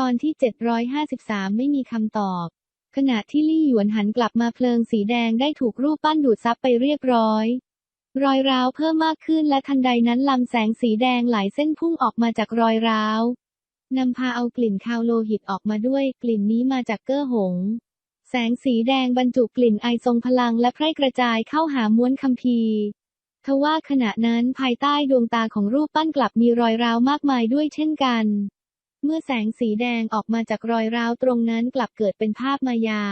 ตอนที่ 753 ไม่มีคำตอบ ขณะที่ลี่หยวนหันกลับมาเพลิงสีแดงได้ถูกรูปปั้นดูดซับไปเรียบร้อย รอยร้าวเพิ่มมากขึ้นและทันใดนั้นลำแสงสีแดงหลายเส้นพุ่งออกมาจากรอยร้าวนำพาเอากลิ่นคาวโลหิตออกมาด้วย กลิ่นนี้มาจากเก้อหง แสงสีแดงบรรจุกลิ่นไอทรงพลังและแพร่กระจายเข้าหาม้วนคัมภีร์ทว่าขณะนั้นภายใต้ดวงตาของรูปปั้นกลับมีรอยร้าวมากมายด้วยเช่นกัน เมื่อแสงสีแดงออกมาจากรอยร้าวตรงนั้นกลับเกิดเป็นภาพมายา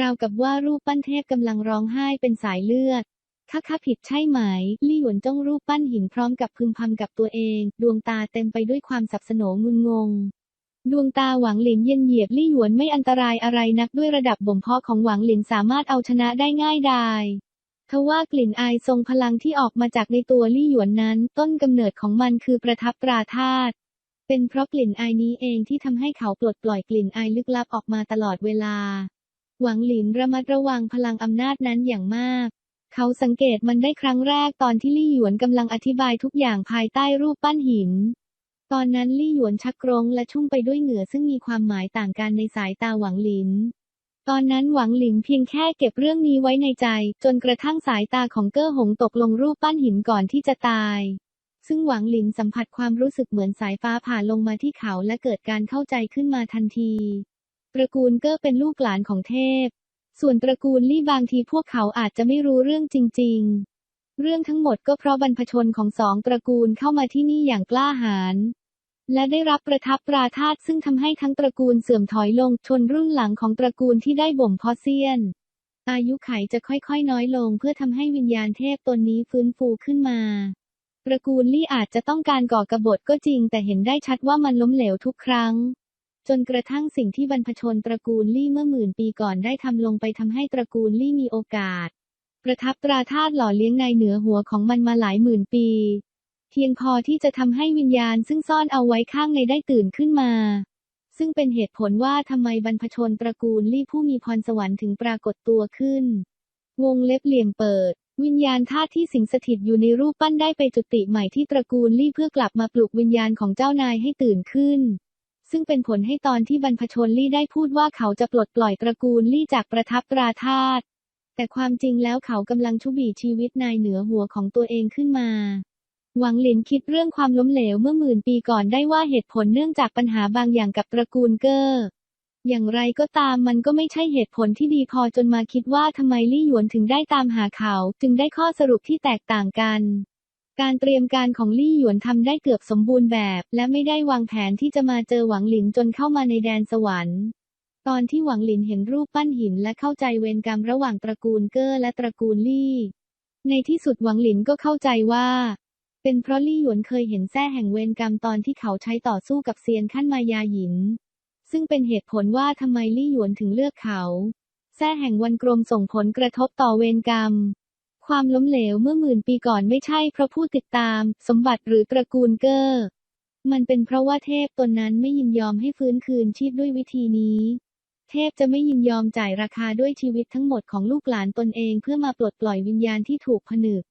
ราวกับว่ารูปปั้นเทพกำลังร้องไห้เป็นสายเลือดข้าข้าผิดใช่ไหม ลี่หยวนจ้องรูปปั้นหินพร้อมกับพึมพำกับตัวเอง ดวงตาเต็มไปด้วยความสับสนงงุนงง ดวงตาหวังหลินเย็นเหยียบลี่หยวนไม่อันตรายอะไรนักด้วยระดับบ่มเพาะของหวังหลินสามารถเอาชนะได้ง่ายดายทว่ากลิ่นอายทรงพลังที่ออกมาจากในตัวลี่หยวนนั้น ต้นกำเนิดของมันคือประทับตราธาตุ เป็นเพราะกลิ่นอายนี้เองที่ทำให้เขาปลดปล่อยกลิ่นอายลึกลับออกมาตลอดเวลา หวังหลินระมัดระวังพลังอำนาจนั้นอย่างมาก เขาสังเกตมันได้ครั้งแรกตอนที่ลี่หยวนกำลังอธิบายทุกอย่างภายใต้รูปปั้นหิน ตอนนั้นลี่หยวนชักกรงและชุ่มไปด้วยเหงื่อซึ่งมีความหมายต่างกันในสายตาหวังหลิน ตอนนั้นหวังหลินเพียงแค่เก็บเรื่องนี้ไว้ในใจ จนกระทั่งสายตาของเก้อหงตกลงรูปปั้นหินก่อนที่จะตาย ซึ่งหวังหลินสัมผัสความรู้สึกเหมือนสายฟ้าผ่าลงมาที่เขาและเกิดการเข้าใจขึ้นมาทันที ตระกูลเก้อเป็นลูกหลานของเทพ ส่วนตระกูลลี่บางทีพวกเขาอาจจะไม่รู้เรื่องจริง ๆ เรื่องทั้งหมดก็เพราะบรรพชนของสองตระกูลเข้ามาที่นี่อย่างกล้าหาญและได้รับประทับตราธาตซึ่งทำให้ทั้งตระกูลเสื่อมถอยลงชนรุ่นหลังของตระกูลที่ได้บ่มเพาะเซียน อายุไขจะค่อยๆน้อยลงเพื่อทำให้วิญญาณเทพตนนี้ฟื้นฟูขึ้นมา ระกูลลี่อาจจะต้องการก่อกบฏก็จริง แต่เห็นได้ชัดว่ามันล้มเหลวทุกครั้ง จนกระทั่งสิ่งที่บรรพชนตระกูลลี่เมื่อหมื่นปีก่อนได้ทำลงไปทำให้ตระกูลลี่มีโอกาส ประทับตราธาตุหล่อเลี้ยงในเหนือหัวของมันมาหลายหมื่นปี เพียงพอที่จะทำให้วิญญาณซึ่งซ่อนเอาไว้ข้างในได้ตื่นขึ้นมาซึ่งเป็นเหตุผลว่าทำไมบรรพชนตระกูลลี่ผู้มีพรสวรรค์ถึงปรากฏตัวขึ้น วงเล็บเหลี่ยมเปิด วิญญาณธาตุที่สิงสถิตอยู่ในรูปปั้นได้ไปจุติใหม่ที่ตระกูลลี่เพื่อกลับมาปลุกวิญญาณของเจ้านายให้ตื่นขึ้น ซึ่งเป็นผลให้ตอนที่บรรพชนลี่ได้พูดว่าเขาจะปลดปล่อยตระกูลลี่จากประทับตราธาตุแต่ความจริงแล้วเขากำลังชุบีชีวิตนายเหนือหัวของตัวเองขึ้นมา หวังหลินคิดเรื่องความล้มเหลวเมื่อหมื่นปีก่อนได้ว่าเหตุผลเนื่องจากปัญหาบางอย่างกับตระกูลเกอร์ อย่างไรก็ตามมันก็ไม่ใช่เหตุผลที่ดีพอจนมาคิดว่าทำไมลี่หยวนถึงได้ตามหาเขา จึงได้ข้อสรุปที่แตกต่างกันการเตรียมการของลี่หยวนทำได้เกือบสมบูรณ์แบบ และไม่ได้วางแผนที่จะมาเจอหวังหลินจนเข้ามาในแดนสวรรค์ ตอนที่หวังหลินเห็นรูปปั้นหินและเข้าใจเวรกรรมระหว่างตระกูลเกอร์และตระกูลลี่ ในที่สุดหวังหลินก็เข้าใจว่า เป็นเพราะลี่หยวนเคยเห็นแท้แห่งเวรกรรมตอนที่เขาใช้ต่อสู้กับเซียนขั้นมายาหยิน ซึ่งเป็นเหตุผลว่าทำไมลี่หยวนถึงเลือกเขาแท้แห่งวันกรมส่งผลกระทบต่อเวรกรรม ความล้มเหลวเมื่อหมื่นปีก่อนไม่ใช่เพราะผู้ติดตาม สมบัติหรือตระกูลเกอร์มันเป็นเพราะว่าเทพตนนั้นไม่ยินยอมให้ฟื้นคืนชีพด้วยวิธีนี้ เทพจะไม่ยินยอมจ่ายราคาด้วยชีวิตทั้งหมดของลูกหลานตนเองเพื่อมาปลดปล่อยวิญญาณที่ถูกผนึก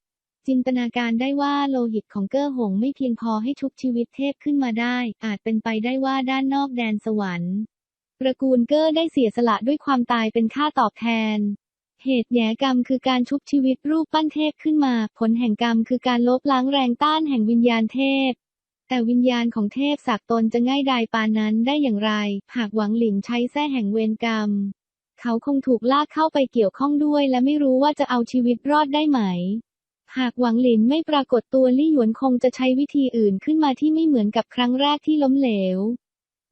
จินตนาการได้ว่าโลหิตของเก้อหงไม่เพียงพอให้ชุบชีวิตเทพขึ้นมาได้ อาจเป็นไปได้ว่าด้านนอกแดนสวรรค์ตระกูลเกอร์ได้เสียสละด้วยความตายเป็นค่าตอบแทน เหตุแย่กรรมคือการชุบชีวิตรูปปั้นเทพขึ้นมา ผลแห่งกรรมคือการลบล้างแรงต้านแห่งวิญญาณเทพ แต่วิญญาณของเทพสักตนจะง่ายดายปานนั้นได้อย่างไร หากหวังหลินใช้แท้แห่งเวรกรรม เขาคงถูกลากเข้าไปเกี่ยวข้องด้วย และไม่รู้ว่าจะเอาชีวิตรอดได้ไหม หากหวังหลินไม่ปรากฏตัวลี่หยวนคงจะใช้วิธีอื่นขึ้นมาที่ไม่เหมือนกับครั้งแรกที่ล้มเหลว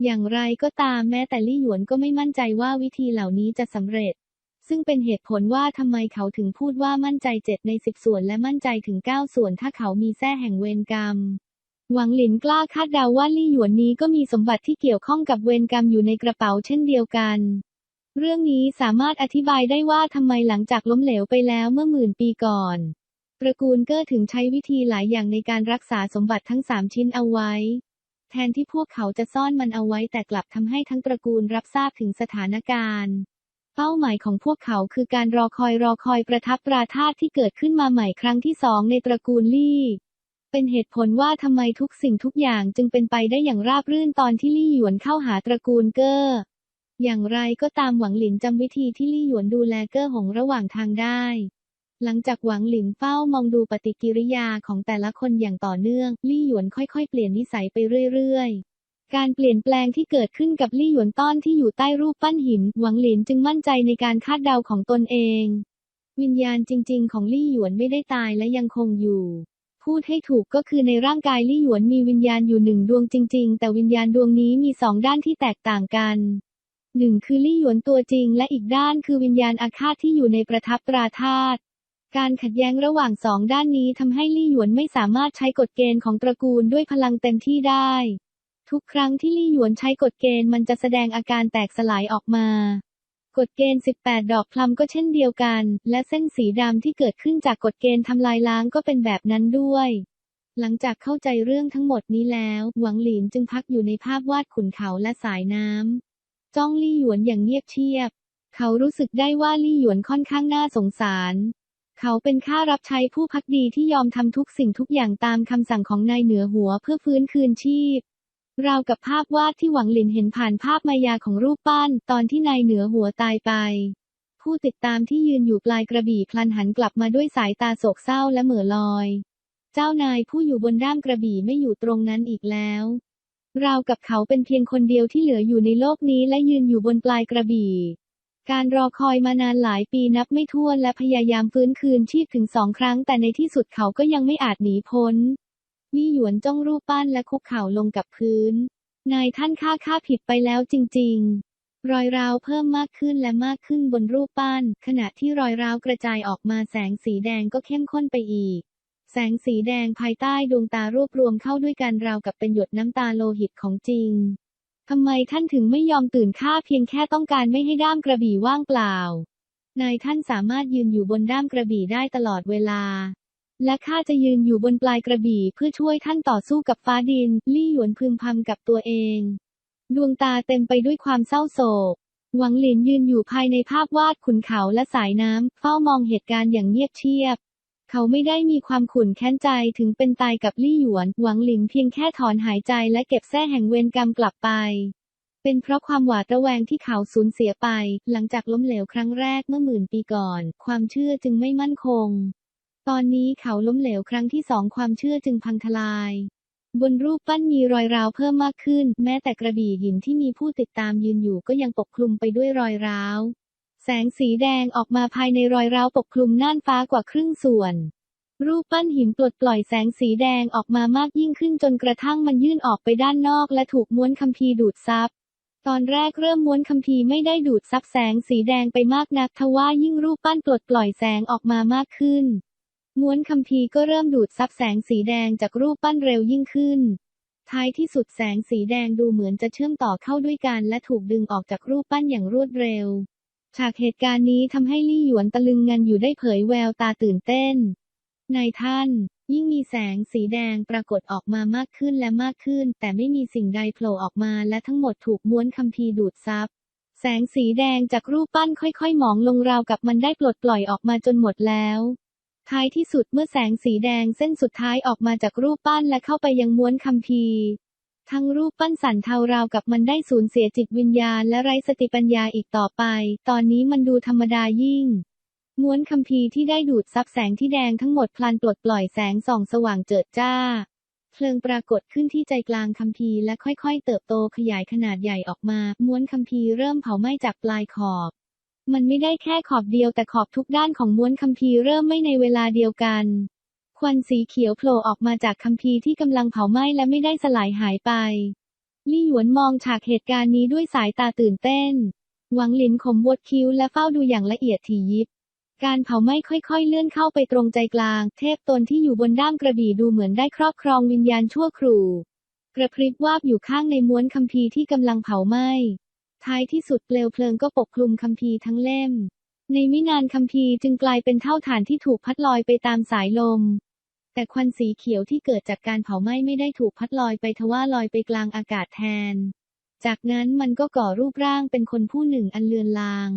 อย่างไรก็ตามแม้แต่ลี่หยวนก็ไม่มั่นใจว่าวิธีเหล่านี้จะสำเร็จ ซึ่งเป็นเหตุผลว่าทำไมเขาถึงพูดว่ามั่นใจเจ็ดในสิบส่วนและมั่นใจถึงเก้าส่วนถ้าเขามีแท้แห่งเวรกรรม หวังหลินกล้าคาดเดาว่าลี่หยวนนี้ก็มีสมบัติที่เกี่ยวข้องกับเวรกรรมอยู่ในกระเป๋าเช่นเดียวกันเรื่องนี้สามารถอธิบายได้ว่าทำไมหลังจากล้มเหลวไปแล้วเมื่อหมื่นปีก่อน ตระกูลเก้อถึงใช้วิธีหลายอย่างในการรักษาสมบัติทั้งสามชิ้นเอาไว้ แทนที่พวกเขาจะซ่อนมันเอาไว้แต่กลับทำให้ทั้งตระกูลรับทราบถึงสถานการณ์ เป้าหมายของพวกเขาคือการรอคอยรอคอยประทับตราธาตุที่เกิดขึ้นมาใหม่ครั้งที่สองในตระกูลลี่เป็นเหตุผลว่าทำไมทุกสิ่งทุกอย่างจึงเป็นไปได้อย่างราบรื่นตอนที่ลี่หยวนเข้าหาตระกูลเกอ้อ อย่างไรก็ตามหวังหลินจำวิธีที่ลี่หยวนดูแลเกอ้อหงระหว่างทางได้ หลังจากหวังหลินเฝ้ามองดูปฏิกิริยาของแต่ละคนอย่างต่อเนื่อง ลี่หยวนค่อยๆ เปลี่ยนนิสัยไปเรื่อยๆการเปลี่ยนแปลงที่เกิดขึ้นกับลี่หยวนต้อนที่อยู่ใต้รูปปั้นหิน หวังหลินจึงมั่นใจในการคาดเดาของตนเอง วิญญาณจริง ๆ ของลี่หยวนไม่ได้ตายและยังคงอยู่ พูดให้ถูกก็คือในร่างกายลี่หยวนมีวิญญาณอยู่หนึ่งดวงจริง ๆ แต่วิญญาณดวงนี้มีสองด้านที่แตกต่างกันหนึ่งคือลี่หยวนตัวจริง และอีกด้านคือวิญญาณอาฆาตที่อยู่ในประทับตราธาตุ การขัดแย้งระหว่างสองด้านนี้ทำให้ลี่หยวนไม่สามารถใช้กฎเกณฑ์ของตระกูลด้วยพลังเต็มที่ได้ ทุกครั้งที่ลี่หยวนใช้กฎเกณฑ์มันจะแสดงอาการแตกสลายออกมากฎเกณฑ์ 18 ดอกพลัมก็เช่นเดียวกัน และเส้นสีดำที่เกิดขึ้นจากกฎเกณฑ์ทำลายล้างก็เป็นแบบนั้นด้วย หลังจากเข้าใจเรื่องทั้งหมดนี้แล้ว หวังหลินจึงพักอยู่ในภาพวาดขุนเขาและสายน้ำ จ้องลี่หยวนอย่างเงียบเชียบ เขารู้สึกได้ว่าลี่หยวนค่อนข้างน่าสงสาร เขาเป็นข้ารับใช้ผู้พักดีที่ยอมทำทุกสิ่งทุกอย่างตามคำสั่งของนายเหนือหัวเพื่อฟื้นคืนชีพราวกับภาพวาดที่หวังหลินเห็นผ่านภาพมายาของรูปปั้น ตอนที่นายเหนือหัวตายไป ผู้ติดตามที่ยืนอยู่ปลายกระบี่พลันหันกลับมาด้วยสายตาโศกเศร้าและเหม่อลอย เจ้านายผู้อยู่บนด้ามกระบี่ไม่อยู่ตรงนั้นอีกแล้วราวกับเขาเป็นเพียงคนเดียวที่เหลืออยู่ในโลกนี้และยืนอยู่บนปลายกระบี่ การรอคอยมานานหลายปีนับไม่ถ้วนและพยายามฟื้นคืนชีพถึงสองครั้ง แต่ในที่สุดเขาก็ยังไม่อาจหนีพ้นลี่หยวนจ้องรูปปั้นและคุกเข่าลงกับพื้น นายท่านข้าข้าผิดไปแล้วจริง ๆ รอยร้าวเพิ่มมากขึ้นและมากขึ้นบนรูปปั้น ขณะที่รอยร้าวกระจายออกมาแสงสีแดงก็เข้มข้นไปอีก แสงสีแดงภายใต้ดวงตารวบรวมเข้าด้วยกันราวกับเป็นหยดน้ำตาโลหิตของจริง ทำไมท่านถึงไม่ยอมตื่นข้าเพียงแค่ต้องการไม่ให้ด้ามกระบี่ว่างเปล่า นายท่านสามารถยืนอยู่บนด้ามกระบี่ได้ตลอดเวลา และข้าจะยืนอยู่บนปลายกระบี่เพื่อช่วยท่านต่อสู้กับฟ้าดิน ลี่หยวนพึมพำกับตัวเอง ดวงตาเต็มไปด้วยความเศร้าโศก หวังหลินยืนอยู่ภายในภาพวาดขุนเขาและสายน้ำ เฝ้ามองเหตุการณ์อย่างเงียบเชียบ เขาไม่ได้มีความขุ่นแค้นใจถึงเป็นตายกับลี่หยวน หวังหลินเพียงแค่ถอนหายใจและเก็บแส้แห่งเวรกรรมกลับไป เป็นเพราะความหวาดระแวงที่เขาสูญเสียไป หลังจากล้มเหลวครั้งแรกเมื่อหมื่นปีก่อน ความเชื่อจึงไม่มั่นคง ตอนนี้เขาล้มเหลวครั้งที่สองความเชื่อจึงพังทลาย บนรูปปั้นมีรอยร้าวเพิ่มมากขึ้น แม้แต่กระบี่หินที่มีผู้ติดตามยืนอยู่ก็ยังปกคลุมไปด้วยรอยร้าว แสงสีแดงออกมาภายในรอยร้าวปกคลุมน่านฟ้ากว่าครึ่งส่วน รูปปั้นหินปลดปล่อยแสงสีแดงออกมามากยิ่งขึ้นจนกระทั่งมันยื่นออกไปด้านนอกและถูกม้วนคัมภีร์ดูดซับตอนแรกเริ่มม้วนคัมภีร์ไม่ได้ดูดซับแสงสีแดงไปมากนักทว่ายิ่งรูปปั้นปลดปล่อยแสงออกมามากขึ้น ม้วนคัมภีร์ก็เริ่มดูดซับแสงสีแดงจากรูปปั้นเร็วยิ่งขึ้น ท้ายที่สุดแสงสีแดงดูเหมือนจะเชื่อมต่อเข้าด้วยกันและถูกดึงออกจากรูปปั้นอย่างรวดเร็ว ฉากเหตุการณ์นี้ทำให้ลี่หยวนตะลึงงันอยู่ได้เผยแววตาตื่นเต้น นายท่าน ยิ่งมีแสงสีแดงปรากฏออกมามากขึ้นและมากขึ้น แต่ไม่มีสิ่งใดโผล่ออกมาและทั้งหมดถูกม้วนคัมภีร์ดูดซับแสงสีแดงจากรูปปั้นค่อยๆหมองลงราวกับมันได้ปลดปล่อยออกมาจนหมดแล้ว ท้ายที่สุดเมื่อแสงสีแดงเส้นสุดท้ายออกมาจากรูปปั้นและเข้าไปยังม้วนคัมภีร์ ทั้งรูปปั้นสันเทาราวกับมันได้สูญเสียจิตวิญญาณและไร้สติปัญญาอีกต่อไป ตอนนี้มันดูธรรมดายิ่ง ม้วนคัมภีร์ที่ได้ดูดซับแสงที่แดงทั้งหมดพลันปลดปล่อยแสงส่องสว่างเจิดจ้า เพลิงปรากฏขึ้นที่ใจกลางคัมภีร์และค่อยๆ เติบโตขยายขนาดใหญ่ออกมา ม้วนคัมภีร์เริ่มเผาไหม้จากปลายขอบ มันไม่ได้แค่ขอบเดียวแต่ขอบทุกด้านของม้วนคัมภีร์เริ่มไม่ในเวลาเดียวกัน ควันสีเขียวโผล่ออกมาจากคัมภีร์ที่กำลังเผาไหม้และไม่ได้สลายหายไปลี่หยวนมองฉากเหตุการณ์นี้ด้วยสายตาตื่นเต้น หวังหลินขมวดคิ้วและเฝ้าดูอย่างละเอียดถี่ยิบ การเผาไหม้ค่อยๆ เลื่อนเข้าไปตรงใจกลาง เทพตนที่อยู่บนด้ามกระบี่ดูเหมือนได้ครอบครองวิญญาณชั่วครู่ กระพริบวาบอยู่ข้างในม้วนคัมภีร์ที่กำลังเผาไหม้ ท้ายที่สุดเปลวเพลิงก็ปกคลุมคัมภีร์ทั้งเล่ม ในไม่นานคัมภีร์จึงกลายเป็นเท่าฐานที่ถูกพัดลอยไปตามสายลม แต่ควันสีเขียวที่เกิดจากการเผาไหม้ไม่ได้ถูกพัดลอยไปทว่าลอยไปกลางอากาศแทน จากนั้นมันก็ก่อรูปร่างเป็นคนผู้หนึ่งอันเลือนลาง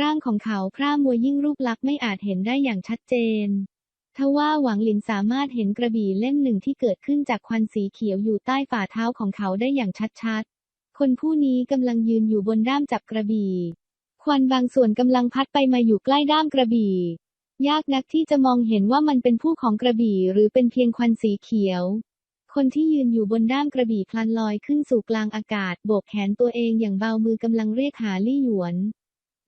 ร่างของเขาพร่ามัวยิ่งรูปลักษณ์ไม่อาจเห็นได้อย่างชัดเจนทว่าหวังหลินสามารถเห็นกระบี่เล่มหนึ่งที่เกิดขึ้นจากควันสีเขียวอยู่ใต้ฝ่าเท้าของเขาได้อย่างชัดๆ คนผู้นี้กำลังยืนอยู่บนด้ามจับกระบี่ ควันบางส่วนกำลังพัดไปมาอยู่ใกล้ด้ามกระบี่ ยากนักที่จะมองเห็นว่ามันเป็นผู้ของกระบี่หรือเป็นเพียงควันสีเขียว คนที่ยืนอยู่บนด้ามกระบี่พลันลอยขึ้นสู่กลางอากาศ โบกแขนตัวเองอย่างเบามือกำลังเรียกหาลี่หยวน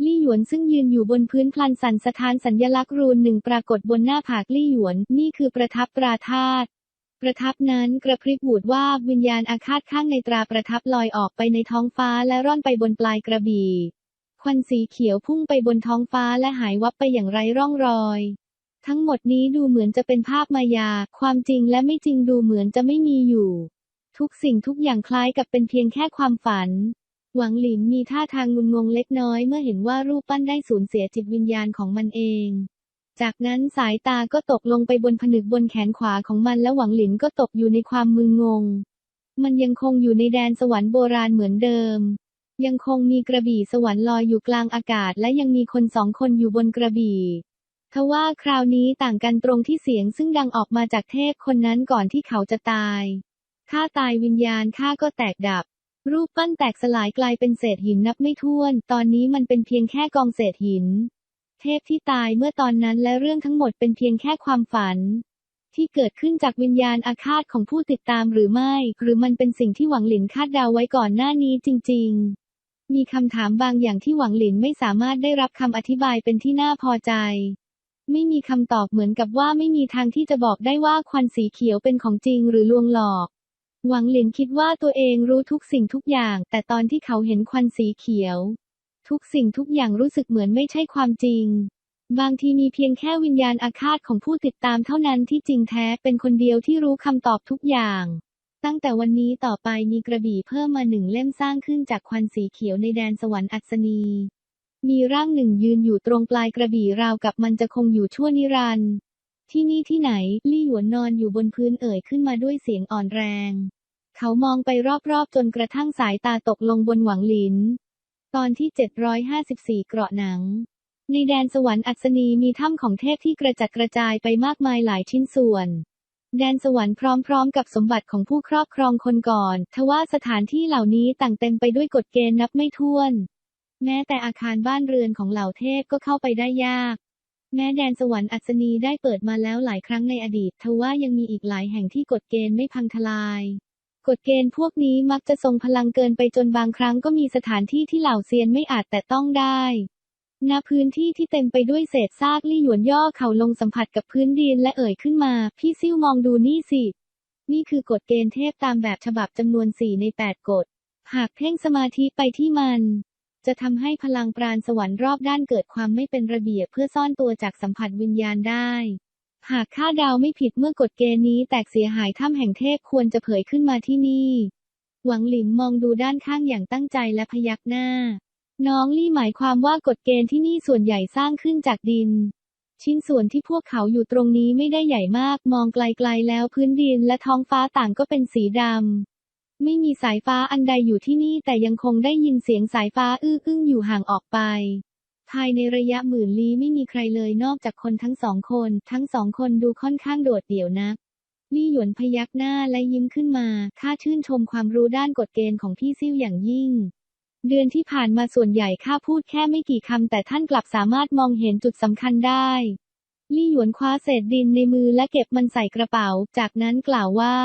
ลี่หยวนซึ่งยืนอยู่บนพื้นพลันสันสถานสัญญลักษณ์รูนหนึ่งปรากฏบนหน้าผากลี่หยวน นี่คือประทับตราธาตุประทับนั้นกระพริบบูดว่าวิญญาณอาฆาตข้างในตราประทับลอยออกไปในท้องฟ้าและร่อนไปบนปลายกระบี่ ควันสีเขียวพุ่งไปบนท้องฟ้าและหายวับไปอย่างไร้ร่องรอย ทั้งหมดนี้ดูเหมือนจะเป็นภาพมายา ความจริงและไม่จริงดูเหมือนจะไม่มีอยู่ ทุกสิ่งทุกอย่างคล้ายกับเป็นเพียงแค่ความฝัน หวังหลินมีท่าทางงุนงงเล็กน้อยเมื่อเห็นว่ารูปปั้นได้สูญเสียจิตวิญญาณของมันเอง จากนั้นสายตาก็ตกลงไปบนผนึกบนแขนขวาของมันและหวังหลินก็ตกอยู่ในความมึนงง มันยังคงอยู่ในแดนสวรรค์โบราณเหมือนเดิม ยังคงมีกระบี่สวรรค์ลอยอยู่กลางอากาศ และยังมีคนสองคนอยู่บนกระบี่ทว่าคราวนี้ต่างกันตรงที่เสียงซึ่งดังออกมาจากเทพคนนั้นก่อนที่เขาจะตาย ข้าตายวิญญาณข้าก็แตกดับ รูปปั้นแตกสลายกลายเป็นเศษหินนับไม่ถ้วน ตอนนี้มันเป็นเพียงแค่กองเศษหิน เทพที่ตายเมื่อตอนนั้นและเรื่องทั้งหมดเป็นเพียงแค่ความฝัน ที่เกิดขึ้นจากวิญญาณอาฆาตของผู้ติดตามหรือไม่ หรือมันเป็นสิ่งที่หวังหลินคาดเดาไว้ก่อนหน้านี้จริง ๆ มีคำถามบางอย่างที่หวังหลินไม่สามารถได้รับคำอธิบายเป็นที่น่าพอใจ ไม่มีคำตอบเหมือนกับว่าไม่มีทางที่จะบอกได้ว่าควันสีเขียวเป็นของจริงหรือลวงหลอก หวังหลินคิดว่าตัวเองรู้ทุกสิ่งทุกอย่าง แต่ตอนที่เขาเห็นควันสีเขียว ทุกสิ่งทุกอย่างรู้สึกเหมือนไม่ใช่ความจริง บางทีมีเพียงแค่วิญญาณอาฆาตของผู้ติดตามเท่านั้นที่จริงแท้เป็นคนเดียวที่รู้คำตอบทุกอย่าง ตั้งแต่วันนี้ต่อไปมีกระบี่เพิ่มมาหนึ่งเล่มสร้างขึ้นจากควันสีเขียวในแดนสวรรค์อัศนี มีร่างหนึ่งยืนอยู่ตรงปลายกระบี่ราวกับมันจะคงอยู่ชั่วนิรันดร์ที่นี่ที่ไหนลี่หยวนนอนอยู่บนพื้นเอ่ยขึ้นมาด้วยเสียงอ่อนแรง เขามองไปรอบๆ จนกระทั่งสายตาตกลงบนหวังหลิน ตอนที่ 754 เกราะหนัง ในแดนสวรรค์อัศนีมีถ้ำของเทพที่กระจัดกระจายไปมากมายหลายชิ้นส่วน แดนสวรรค์พร้อมๆ กับสมบัติของผู้ครอบครองคนก่อน ทว่าสถานที่เหล่านี้ต่างเต็มไปด้วยกฎเกณฑ์นับไม่ถ้วน แม้แต่อาคารบ้านเรือนของเหล่าเทพก็เข้าไปได้ยาก แม้แดนสวรรค์อัศนีได้เปิดมาแล้วหลายครั้งในอดีต ทว่ายังมีอีกหลายแห่งที่กฎเกณฑ์ไม่พังทลาย กฎเกณฑ์พวกนี้มักจะทรงพลังเกินไปจนบางครั้งก็มีสถานที่ที่เหล่าเซียนไม่อาจแต่ต้องได้ ณพื้นที่ที่เต็มไปด้วยเศษซากลี่หยวนย่อเข่าลงสัมผัสกับพื้นดินและเอ่ยขึ้นมา พี่ซิ่วมองดูนี่สิ นี่คือกฎเกณฑ์เทพตามแบบฉบับจำนวน4ใน8กฎ หากเพ่งสมาธิไปที่มัน จะทำให้พลังปราณสวรรค์รอบด้านเกิดความไม่เป็นระเบียบเพื่อซ่อนตัวจากสัมผัสวิญญาณได้ หากข้าดาวไม่ผิดเมื่อกฎเกณฑ์นี้แตกเสียหายถ้ำแห่งเทพควรจะเผยขึ้นมาที่นี่ หวังหลินมองดูด้านข้างอย่างตั้งใจและพยักหน้า น้องลี่หมายความว่ากฎเกณฑ์ที่นี่ส่วนใหญ่สร้างขึ้นจากดิน ชิ้นส่วนที่พวกเขาอยู่ตรงนี้ไม่ได้ใหญ่มาก มองไกลๆแล้วพื้นดินและท้องฟ้าต่างก็เป็นสีดำ ไม่มีสายฟ้าอันใดอยู่ที่นี่แต่ยังคงได้ยินเสียงสายฟ้าอื้ออึ้งอยู่ห่างออกไป ภายในระยะหมื่นลี้ไม่มีใครเลยนอกจากคนทั้งสองคน ทั้งสองคนดูค่อนข้างโดดเดี่ยวนักลี่หยวนพยักหน้าและยิ้มขึ้นมาข้าชื่นชมความรู้ด้านกฎเกณฑ์ของพี่ซิ่วอย่างยิ่ง เดือนที่ผ่านมาส่วนใหญ่ข้าพูดแค่ไม่กี่คำแต่ท่านกลับสามารถมองเห็นจุดสำคัญได้ลี่หยวนคว้าเศษดินในมือและเก็บมันใส่กระเป๋า จากนั้นกล่าวว่า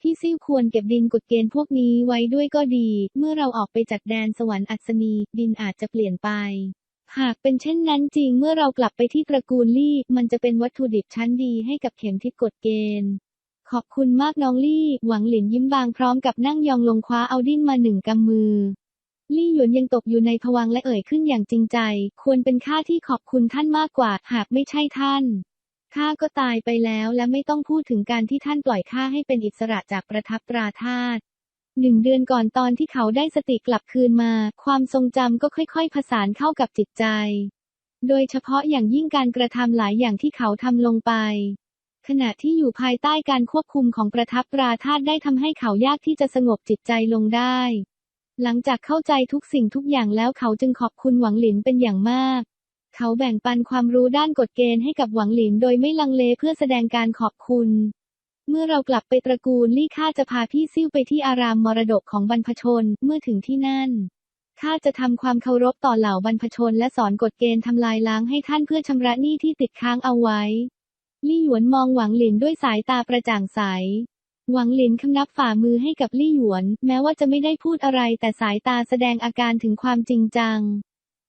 พี่ซิ่วควรเก็บดินกฎเกณฑ์พวกนี้ไว้ด้วยก็ดี เมื่อเราออกไปจากแดนสวรรค์อัศนีดินอาจจะเปลี่ยนไป หากเป็นเช่นนั้นจริงเมื่อเรากลับไปที่ตระกูลลี่มันจะเป็นวัตถุดิบชั้นดีให้กับเข็มทิศกฎเกณฑ์ ขอบคุณมากน้องลี่ หวังหลินยิ้มบางพร้อมกับนั่งยองลงคว้าเอาดิ้นมาหนึ่งกำมือ ลี่หยวนยังตกอยู่ในภวังและเอ่ยขึ้นอย่างจริงใจ ควรเป็นข้าที่ขอบคุณท่านมากกว่า หากไม่ใช่ท่าน ข้าก็ตายไปแล้วและไม่ต้องพูดถึงการที่ท่านปล่อยข้าให้เป็นอิสระจากประทับตราธาตุหนึ่งเดือนก่อนตอนที่เขาได้สติกลับคืนมา ความทรงจำก็ค่อยๆ ผสานเข้ากับจิตใจ โดยเฉพาะอย่างยิ่งการกระทำหลายอย่างที่เขาทำลงไป ขณะที่อยู่ภายใต้การควบคุมของประทับตราธาตุได้ทำให้เขายากที่จะสงบจิตใจลงได้ หลังจากเข้าใจทุกสิ่งทุกอย่างแล้วเขาจึงขอบคุณหวังหลินเป็นอย่างมาก เขาแบ่งปันความรู้ด้านกฎเกณฑ์ให้กับหวังหลินโดยไม่ลังเลเพื่อแสดงการขอบคุณ เมื่อเรากลับไปตระกูลลี่ข้าจะพาพี่ซิ่วไปที่อารามมรดกของบรรพชนเมื่อถึงที่นั่นข้าจะทำความเคารพต่อเหล่าบรรพชนและสอนกฎเกณฑ์ทำลายล้างให้ท่านเพื่อชำระหนี้ที่ติดค้างเอาไว้ ลี่หยวนมองหวังหลินด้วยสายตาประจ่างใส หวังหลินคำนับฝ่ามือให้กับลี่หยวน แม้ว่าจะไม่ได้พูดอะไรแต่สายตาแสดงอาการถึงความจริงจัง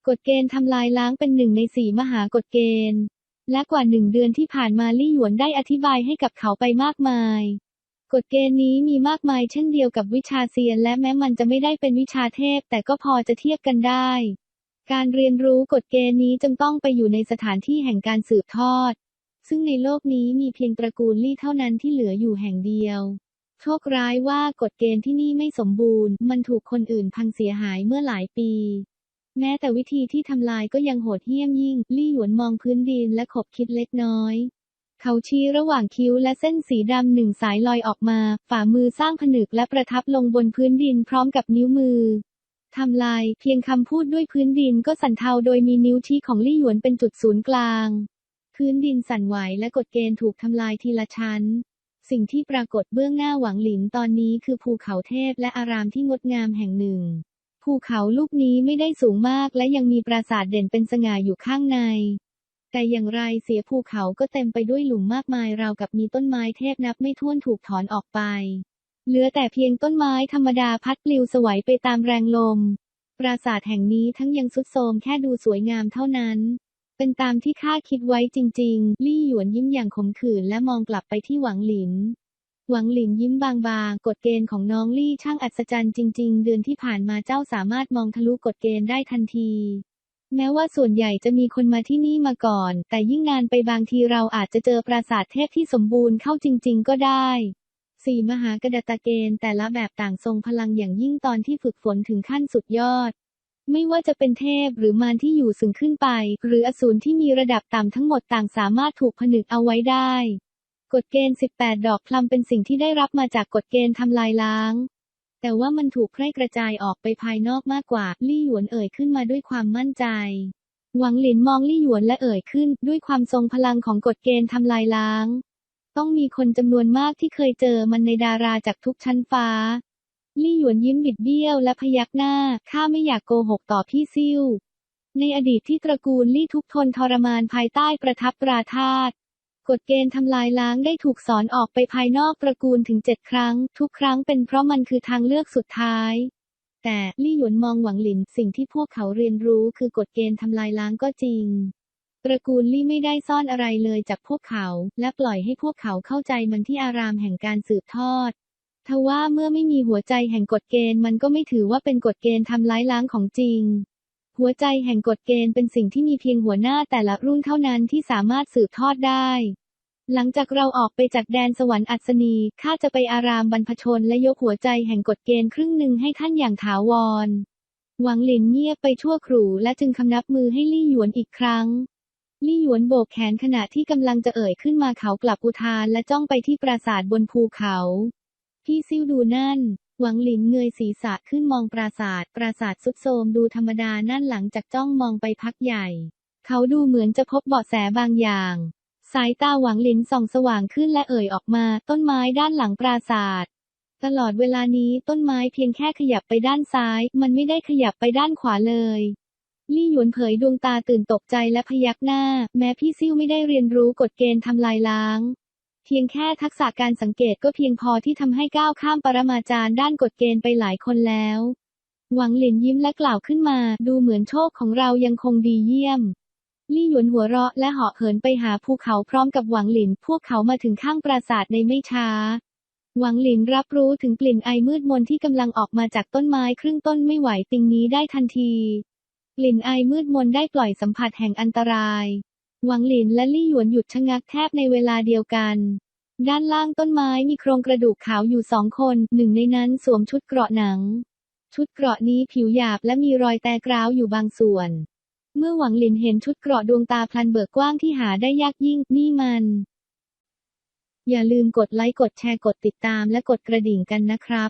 กฎเกณฑ์ทำลายล้างเป็นหนึ่งในสี่มหากฎเกณฑ์ และกว่าหนึ่งเดือนที่ผ่านมาลี่หยวนได้อธิบายให้กับเขาไปมากมาย กฎเกณฑ์นี้มีมากมายเช่นเดียวกับวิชาเซียน และแม้มันจะไม่ได้เป็นวิชาเทพ แต่ก็พอจะเทียบกันได้ การเรียนรู้กฎเกณฑ์นี้จึงต้องไปอยู่ในสถานที่แห่งการสืบทอด ซึ่งในโลกนี้มีเพียงตระกูลลี่เท่านั้นที่เหลืออยู่แห่งเดียว โชคร้ายว่ากฎเกณฑ์ที่นี่ไม่สมบูรณ์ มันถูกคนอื่นพังเสียหายเมื่อหลายปี แม้แต่วิธีที่ทำลายก็ยังโหดเหี้ยมยิ่ง ลี่หยวนมองพื้นดินและขบคิดเล็กน้อยเขาชี้ระหว่างคิ้วและเส้นสีดำหนึ่งสายลอยออกมา ฝ่ามือสร้างผนึกและประทับลงบนพื้นดินพร้อมกับนิ้วมือ ทำลาย เพียงคำพูดด้วยพื้นดินก็สั่นเทาโดยมีนิ้วชี้ของลี่หยวนเป็นจุดศูนย์กลาง พื้นดินสั่นไหวและกฎเกณฑ์ถูกทำลายทีละชั้น สิ่งที่ปรากฏเบื้องหน้าหวังหลินตอนนี้คือภูเขาเทพและอารามที่งดงามแห่งหนึ่ง ภูเขาลูกนี้ไม่ได้สูงมากและยังมีปราสาทเด่นเป็นสง่าอยู่ข้างใน แต่อย่างไรเสียภูเขาก็เต็มไปด้วยหลุมมากมายราวกับมีต้นไม้เทพนับไม่ถ้วนถูกถอนออกไป เหลือแต่เพียงต้นไม้ธรรมดาพัดปลิวสวยไปตามแรงลม ปราสาทแห่งนี้ทั้งยังสุดโทรมแค่ดูสวยงามเท่านั้น เป็นตามที่ข้าคิดไว้จริง ๆ ลี่หยวนยิ้มอย่างขมขื่นและมองกลับไปที่หวังหลิน หวังหลินยิ้มบางๆ กฎเกณฑ์ของน้องลี่ช่างอัศจรรย์จริง ๆ เดือนที่ผ่านมาเจ้าสามารถมองทะลุกฎเกณฑ์ได้ทันที แม้ว่าส่วนใหญ่จะมีคนมาที่นี่มาก่อน แต่ยิ่งนานไปบางทีเราอาจจะเจอปราสาทเทพที่สมบูรณ์เข้าจริง ๆ ก็ได้สี่มหากระดาตะเกณฑ์แต่ละแบบต่างทรงพลังอย่างยิ่งตอนที่ฝึกฝนถึงขั้นสุดยอด ไม่ว่าจะเป็นเทพหรือมารที่อยู่สูงขึ้นไป หรืออสูรที่มีระดับต่ำทั้งหมดต่างสามารถถูกผนึกเอาไว้ได้ กฎเกณฑ์ 18 ดอกพลัมเป็นสิ่งที่ได้รับมาจากกฎเกณฑ์ทำลายล้าง แต่ว่ามันถูกแพร่กระจายออกไปภายนอกมากกว่า ลี่หยวนเอ่ยขึ้นมาด้วยความมั่นใจ หวังหลินมองลี่หยวนและเอ่ยขึ้น ด้วยความทรงพลังของกฎเกณฑ์ทำลายล้าง ต้องมีคนจำนวนมากที่เคยเจอมันในดาราจากทุกชั้นฟ้า ลี่หยวนยิ้มบิดเบี้ยวและพยักหน้า ข้าไม่อยากโกหกต่อพี่ซิ่ว ในอดีตที่ตระกูลลี่ทุกทนทรมานภายใต้ประทับตราทาสกฎเกณฑ์ทำลายล้างได้ถูกสอนออกไปภายนอกตระกูลถึงเจ็ดครั้ง ทุกครั้งเป็นเพราะมันคือทางเลือกสุดท้าย แต่ลี่หยวนมองหวังหลินสิ่งที่พวกเขาเรียนรู้คือกฎเกณฑ์ทำลายล้างก็จริง ตระกูลลี่ไม่ได้ซ่อนอะไรเลยจากพวกเขา และปล่อยให้พวกเขาเข้าใจมันที่อารามแห่งการสืบทอด ทว่าเมื่อไม่มีหัวใจแห่งกฎเกณฑ์มันก็ไม่ถือว่าเป็นกฎเกณฑ์ทำร้ายล้างของจริง หัวใจแห่งกฎเกณฑ์เป็นสิ่งที่มีเพียงหัวหน้าแต่ละรุ่นเท่านั้นที่สามารถสืบทอดได้ หลังจากเราออกไปจากแดนสวรรค์อัศนีข้าจะไปอารามบรรพชนและยกหัวใจแห่งกฎเกณฑ์ครึ่งหนึ่งให้ท่านอย่างถาวร หวังหลินเงียบไปชั่วครู่และจึงคำนับมือให้ลี่หยวนอีกครั้งลี่หยวนโบกแขนขณะที่กำลังจะเอ่ยขึ้นมาเขากลับอุทานและจ้องไปที่ปราสาทบนภูเขา พี่ซิ่วดูนั่น หวังหลินเงยศีรษะขึ้นมองปราสาท ปราสาทสุดโทมดูธรรมดานั่นหลังจากจ้องมองไปพักใหญ่ เขาดูเหมือนจะพบเบาะแสบางอย่าง สายตาหวังหลินส่องสว่างขึ้นและเอ่ยออกมา ต้นไม้ด้านหลังปราสาท ตลอดเวลานี้ต้นไม้เพียงแค่ขยับไปด้านซ้าย มันไม่ได้ขยับไปด้านขวาเลยลี่หยวนเผยดวงตาตื่นตกใจและพยักหน้า แม้พี่ซิ่วไม่ได้เรียนรู้กฎเกณฑ์ทำลายล้าง เพียงแค่ทักษะการสังเกตก็เพียงพอที่ทำให้ก้าวข้ามปรมาจารย์ด้านกฎเกณฑ์ไปหลายคนแล้ว หวังหลินยิ้มและกล่าวขึ้นมา ดูเหมือนโชคของเรายังคงดีเยี่ยม ลี่หยวนหัวเราะและเหาะเหินไปหาภูเขาพร้อมกับหวังหลิน พวกเขามาถึงข้างปราสาทในไม่ช้า หวังหลินรับรู้ถึงกลิ่นไอมืดมนที่กำลังออกมาจากต้นไม้ครึ่งต้นไม่ไหวติงนี้ได้ทันที กลิ่นไอมืดมนได้ปล่อยสัมผัสแห่งอันตราย หวังหลินและลี่หยวนหยุดชะงักแทบในเวลาเดียวกัน ด้านล่างต้นไม้มีโครงกระดูกขาวอยู่สองคน หนึ่งในนั้นสวมชุดเกราะหนัง ชุดเกราะนี้ผิวหยาบและมีรอยแตกร้าวอยู่บางส่วน เมื่อหวังหลินเห็นชุดเกราะดวงตาพลันเบิกกว้างที่หาได้ยากยิ่ง นี่มัน อย่าลืมกดไลค์กดแชร์กดติดตามและกดกระดิ่งกันนะครับ